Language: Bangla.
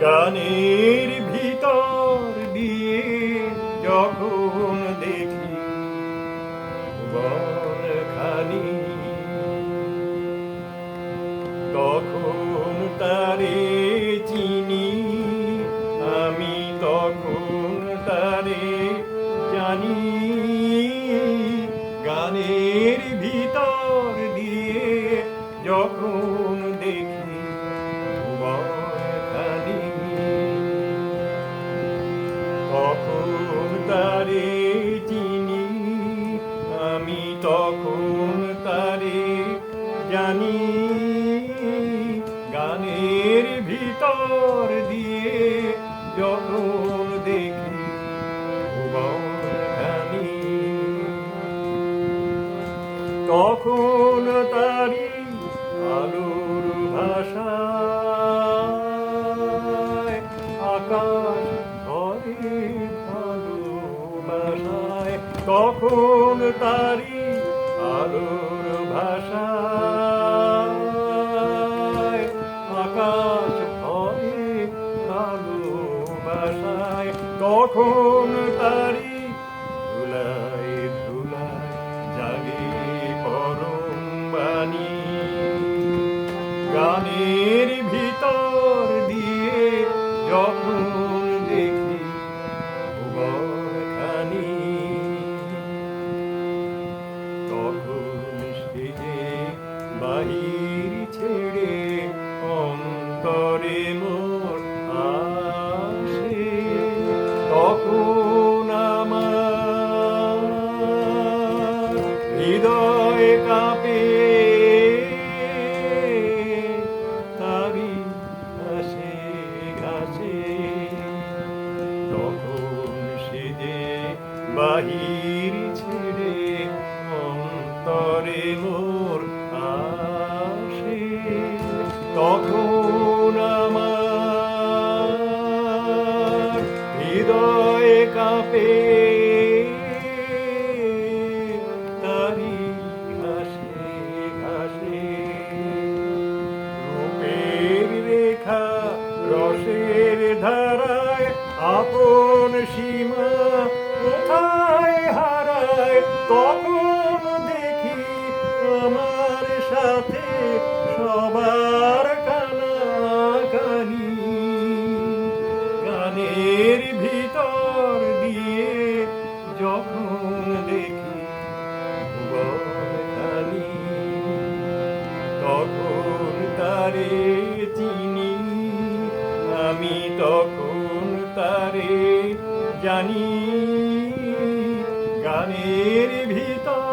গানের ভিতর দিয়ে যখন দেখি বনখানি তখন তারে চিনি। আমি তখন তারে জানি। গানের ভিতর দিয়ে যখন গানের ভিতর দিয়ে যখন দেখি ভুবনখানি, তখন তারি আলোর ভাষায়, আকাশ ভরে ভালোবাসায়, তখন তারি আলোর ভাষায় তখন তারি ধুলায় ধুলায় জাগে পরম বাণী গানের ভিতর দিয়ে যখন দেখি ভুবনখানি তখন সে বাহির ছেড়ে অন্তরে মোর বাহির ছেড়ে অন্তরে মোর আসে তখন আমার হৃদয় কাঁপে রেখা রসের ধারায় আপন সীমা যখন দেখি ভুবনখানি তখন তারে চিনি আমি তখন তারে জানি। গানের ভিতর